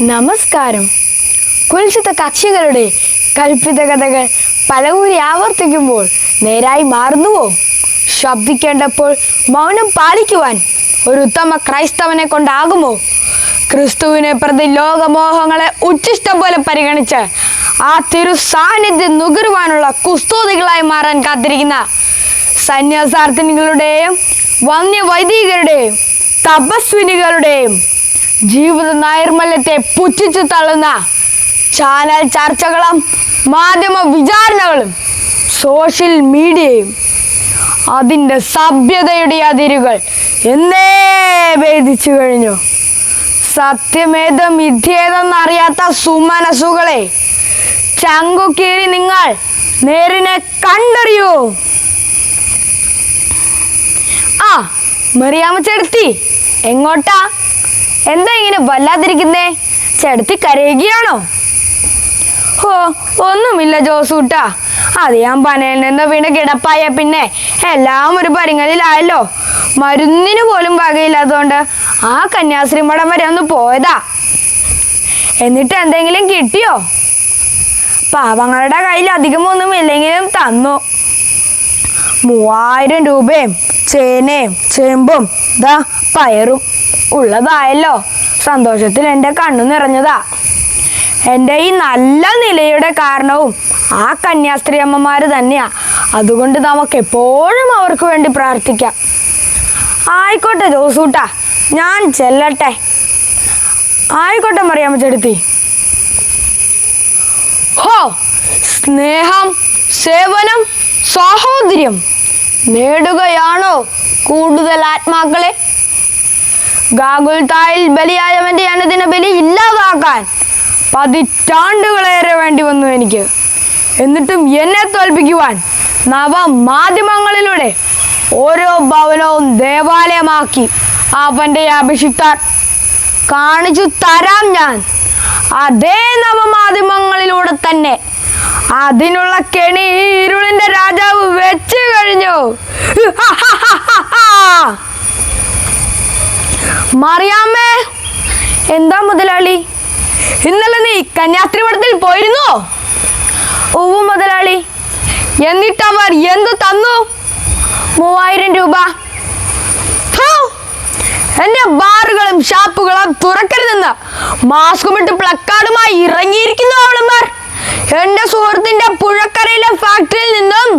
നമസ്കാരം. കുൽസിത കക്ഷികളുടെ കൽപ്പിത കഥകൾ പലകൂരി ആവർത്തിക്കുമ്പോൾ നേരായി മാറുന്നുവോ? ശബ്ദിക്കേണ്ടപ്പോൾ മൗനം പാലിക്കുവാൻ ഒരു ഉത്തമ ക്രൈസ്തവനെ കൊണ്ടാകുമോ? ക്രിസ്തുവിനെ പ്രതി ലോകമോഹങ്ങളെ ഉച്ചിഷ്ടം പോലെ പരിഗണിച്ച് ആ തിരു സാന്നിധ്യം നുകരുവാനുള്ള കുസ്തോതികളായി മാറാൻ കാത്തിരിക്കുന്ന സന്യാസാർത്ഥിനികളുടെയും വന്യവൈദികരുടെയും തപസ്വിനികളുടെയും ജീവിത നൈർമല്യത്തെ പുച്ഛിച്ചു തള്ളുന്ന ചാനൽ ചർച്ചകളും മാധ്യമ വിചാരണകളും സോഷ്യൽ മീഡിയയും അതിന്റെ സഭ്യതയുടെ അതിരുകൾ എന്നേ ഭേദിച്ചു കഴിഞ്ഞു. സത്യമേതം മിഥ്യേതെന്നറിയാത്ത സുമനസുകളെ ചങ്കുകീറി നിങ്ങൾ നേരിനെ കണ്ടറിയൂ. ആ മറിയാമ്മ ചെടുത്തി എങ്ങോട്ടാ? എന്താ ഇങ്ങനെ വല്ലാതിരിക്കുന്നേ? ചെടുത്തി കരയുകയാണോ? ഓ ഒന്നുമില്ല ജോസൂട്ടാ. അത് ഞാൻ പനയിൽ നിന്ന് വീണ് കിടപ്പായ പിന്നെ എല്ലാം ഒരു പരിങ്ങലിലായല്ലോ. മരുന്നിന് പോലും വകയില്ലാത്തതുകൊണ്ട് ആ കന്യാശ്രീ മഠം വരെ ഒന്ന് പോയതാ. എന്നിട്ട് എന്തെങ്കിലും കിട്ടിയോ? പാവങ്ങളുടെ കയ്യിൽ അധികമൊന്നും ഇല്ലെങ്കിലും തന്നു. മൂവായിരം രൂപയും ചേനയും ചേമ്പും ദാ പയറും. ഉള്ളതായല്ലോ. സന്തോഷത്തിൽ എന്റെ കണ്ണു നിറഞ്ഞതാ. എന്റെ ഈ നല്ല നിലയുടെ കാരണവും ആ കന്യാസ്ത്രീ അമ്മമാർ തന്നെയാ. അതുകൊണ്ട് നമുക്ക് എപ്പോഴും അവർക്ക് വേണ്ടി പ്രാർത്ഥിക്കാം. ആയിക്കോട്ടെ ജോസൂട്ടാ ഞാൻ ചെല്ലട്ടെ. ആയിക്കോട്ടെ മറിയാമ്മ ചെടുത്തി ഹോ സ്നേഹം സേവനം സാഹോദര്യം നേടുകയാണോ കൂടുതൽ ആത്മാക്കളെ? ഗാഗുൽത്തായിൽ ബലിയായവന്റെ അനുദിന ബലി ഇല്ലാതാക്കാൻ പതിറ്റാണ്ടുകളേറെ വേണ്ടി വന്നു എനിക്ക്. എന്നിട്ടും എന്നെ തോൽപ്പിക്കുവാൻ നവമാധ്യമങ്ങളിലൂടെ ഓരോ ഭവനവും ദേവാലയമാക്കി അവന്റെ അഭിഷിക്തർ കാണിച്ചു തരാം ഞാൻ. അതേ നവമാധ്യമങ്ങളിലൂടെ തന്നെ അതിനുള്ള കെണി ഇരുളിന്റെ രാജാവ് വെച്ചു കഴിഞ്ഞു. മറിയാമ്മേ എന്താ മുതലാളി? ഇന്നലെ നീ കന്യാസ്ത്രീ മഠത്തിൽ പോയിരുന്നോ? ഓവ് മുതലാളി എന്നിട്ട് അവർ എന്തു തന്നു? മൂവായിരം രൂപ. എന്റെ ബാറുകളും ഷാപ്പുകളും തുറക്കരുതെന്ന് മാസ്കും ഇട്ട് പ്ലക്കാർഡുമായി ഇറങ്ങിയിരിക്കുന്നു അവളന്മാർ എന്റെ സുഹൃത്തിന്റെ പുഴക്കരയിലെ ഫാക്ടറിയിൽ നിന്നും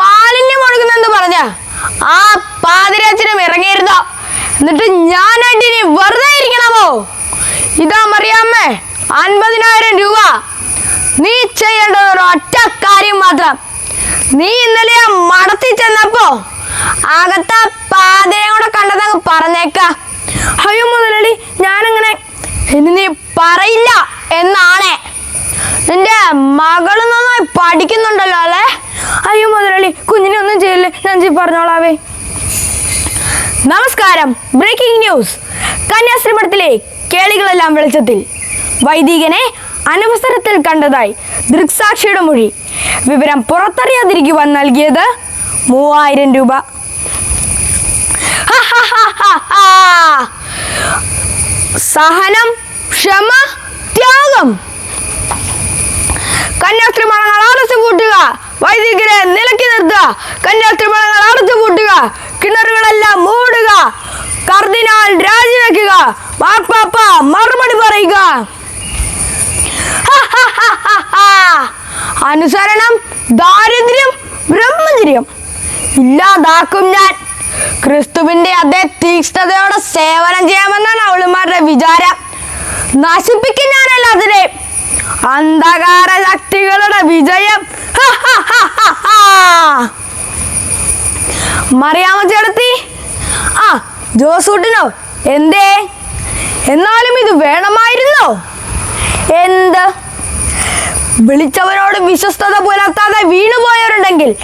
മാലിന്യം ഒഴുകുന്നെന്ന് പറഞ്ഞ ആ പാതിരാച്ചനും ഇറങ്ങിയിരുന്നോ? എന്നിട്ട് ഞാനായിട്ട് ഇനി വെറുതെ ഇരിക്കണമോ? ഇതാ മറിയാമ്മേ അൻപതിനായിരം രൂപ. നീ ചെയ്യേണ്ട ഒരു ഒറ്റ കാര്യം മാത്രം. നീ ഇന്നലെ ആ മടത്തിൽ ചെന്നപ്പോ അകത്ത പാതയും കൂടെ കണ്ടതങ്ങ് പറഞ്ഞേക്ക. അയ്യോ മുതലടി ഞാനിങ്ങനെ ഇനി നീ പറയില്ല എന്നാണ്. നിന്റെ മകൾ നന്നായി പഠിക്കുന്നുണ്ടല്ലോ അല്ലേ? അയ്യോ മുതലളി കുഞ്ഞിനെ ഒന്നും ചെയ്യില്ലേ? ഞാൻ പറഞ്ഞോളാവേ. നമസ്കാരം. ബ്രേക്കിംഗ് ന്യൂസ് കന്യാസ്ത്രീ മഠത്തിലെ കേളികളെല്ലാം വെളിച്ചത്തിൽ. വൈദികനെ അനവസരത്തിൽ കണ്ടതായി ദൃക്സാക്ഷിയുടെ മൊഴി. വിവരം പുറത്തറിയാതിരിക്കുവാൻ നൽകിയത് മൂവായിരം രൂപ. സഹനം ക്ഷമ ത്യാഗം. കന്യാസ്ത്രീ മണങ്ങൾ അടച്ചു പൂട്ടുക വൈദികരെ നിലക്കി നിർത്തുക. കന്യാസ്ത്രീ മണങ്ങൾ അടച്ചു പൂട്ടുക കിണറുകളെല്ലാം മൂടുക. കർദിനാൽ രാജിവെക്കുക. മാർപ്പാപ്പ മറുപടി പറയുക. അനുസരണം ദാരിദ്ര്യം ബ്രഹ്മചര്യം. ഇല്ലാതാക്കും ഞാൻ. ക്രിസ്തുവിന്റെ അതേ തീക്ഷ്ണതയോടെ സേവനം ചെയ്യാമെന്നാണ് അവളുമാരുടെ വിചാരം. നശിപ്പിക്കും ഞാനല്ല അതിനെ അന്ധകാര ശക്തികളുടെ വിജയം മറിയാമ ചേർത്തി ആ ജോസൂട്ടിനോ? എന്തേ? എന്നാലും ഇത് വേണമായിരുന്നോ? എന്ത്? വിളിച്ചവരോട് വിശ്വസ്തത പുലർത്താതെ വീണുപോയവരുണ്ടെങ്കിൽ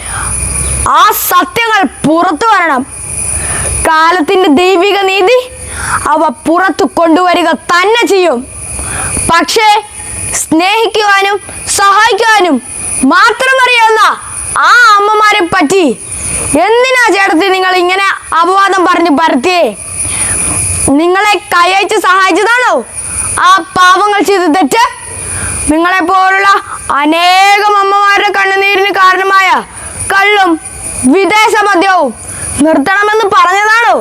ആ സത്യങ്ങൾ പുറത്തു വരണം. കാലത്തിന്റെ ദൈവിക നീതി അവ പുറത്തു കൊണ്ടുവരിക തന്നെ ചെയ്യും. പക്ഷേ സ്നേഹിക്കുവാനും സഹായിക്കുവാനും മാത്രം അറിയാവുന്ന ആ അമ്മമാരെ പറ്റി എന്തിനാ ചേട്ടത്തി നിങ്ങൾ ഇങ്ങനെ അപവാദം പറഞ്ഞ് പരത്തിയേ? നിങ്ങളെ കയച്ച് സഹായിച്ചതാണോ? ആ പാവങ്ങൾ ചെയ്ത് തെറ്റ്? നിങ്ങളെ പോലുള്ള അനേകം അമ്മമാരുടെ കണ്ണുനീരിന് കാരണമായ കള്ളും വിദേശ മദ്യവും നിർത്തണമെന്ന് പറഞ്ഞതാണോ?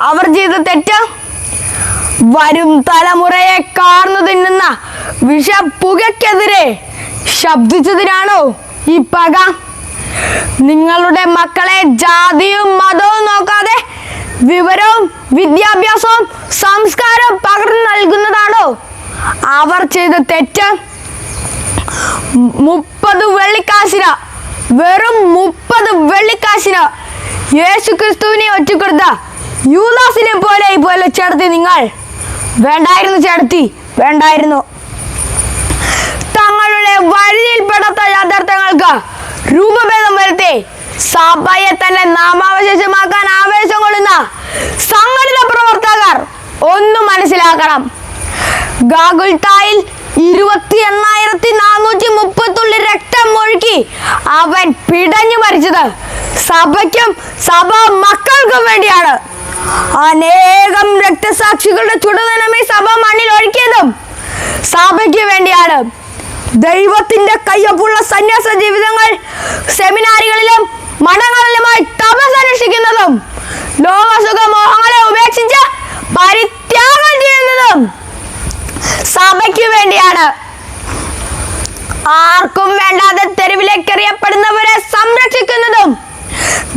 അവർ ചെയ്ത തെറ്റ്? വരും തലമുറയെ കാർന്നു തിന്നുന്ന വിഷപ്പുകയ്ക്കെതിരെ ശബ്ദിച്ചതിനാണോ ഈ പക? നിങ്ങളുടെ മക്കളെ ജാതിയും മതവും നോക്കാതെ വിവരവും വിദ്യാഭ്യാസവും സംസ്കാരവും പകർന്നു നൽകുന്നതാണോ? അവർ ചെയ്ത തെറ്റ് മുപ്പത് വെള്ളിക്കാശിന വെറും മുപ്പത് വെള്ളിക്കാശിന യേശു ക്രിസ്തുവിനെ ഒറ്റക്കൊടുത്ത യൂദാസിനെ പോലെ പോലെ ചേർത്തി നിങ്ങൾ. വേണ്ടായിരുന്നു ചേർത്തി വേണ്ടായിരുന്നു. തങ്ങളുടെ വഴിയിൽപ്പെടാത്ത യാഥാർത്ഥ്യങ്ങൾക്ക് രൂപഭേദം വരുത്തി സഭയെ തന്നെ നാമാവശേഷമാക്കാൻ ആവേശം കൊള്ളുന്ന സംഘടിത പ്രവർത്തകർ ഒന്ന് മനസ്സിലാക്കണം. ഗാഗുൽത്തായിൽ ഇരുപത്തി എണ്ണായിരത്തി നാനൂറ്റി മുപ്പത്തുള്ളി രക്തം ഒഴുക്കി അവൻ പിടഞ്ഞു മരിച്ചത് സഭയ്ക്കും സഭ മക്കൾക്കും വേണ്ടിയാണ്. അനേകം രക്തസാക്ഷികളുടെ ചുടുതനമേ സഭ മണ്ണിൽ ഒഴുക്കിയതും സഭയ്ക്ക് വേണ്ടിയാണ്. ദൈവത്തിന്റെ കയ്യൊപ്പുള്ള സന്യാസ ജീവിതങ്ങൾ സെമിനാരികളിലും മഠങ്ങളിലുമായി തപസ് അനുഷ്ഠിക്കുന്നതും ലോകസുഖ മോഹങ്ങളെ ഉപേക്ഷിച്ച് പരിത്യാഗം ചെയ്യുന്നതും സഭയ്ക്ക് വേണ്ടിയാണ്. ആർക്കും വേണ്ടാതെ തെരുവിലേക്ക് എറിയപ്പെടുന്നവരെ സംരക്ഷിക്കുന്നതും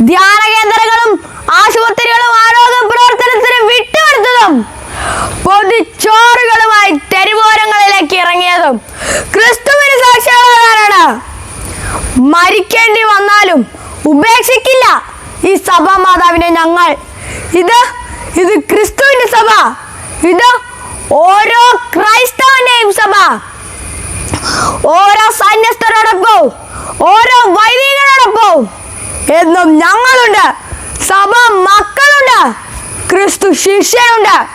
ധ്യാന കേന്ദ്രങ്ങളും ആശുപത്രികളും മരിക്കേണ്ടി വന്നാലും ഉപേക്ഷിക്കില്ല ഈ സഭ മാതാവിനെ ഞങ്ങൾ. ഇത് ഇത് ക്രിസ്തുവിന്റെ സഭ. ഇത് ഓരോ ക്രൈസ്തവന്റെയും സഭ. ഓരോ സന്യസ്തരോടൊപ്പവും ഓരോ വൈദികരോടൊപ്പവും എന്നും ഞങ്ങളുണ്ട്. സഭ മക്കളുണ്ട്. ക്രിസ്തു ശിഷ്യനുണ്ട്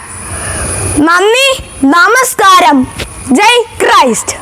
നന്ദി നമസ്കാരം. ജയ് ക്രൈസ്റ്റ്.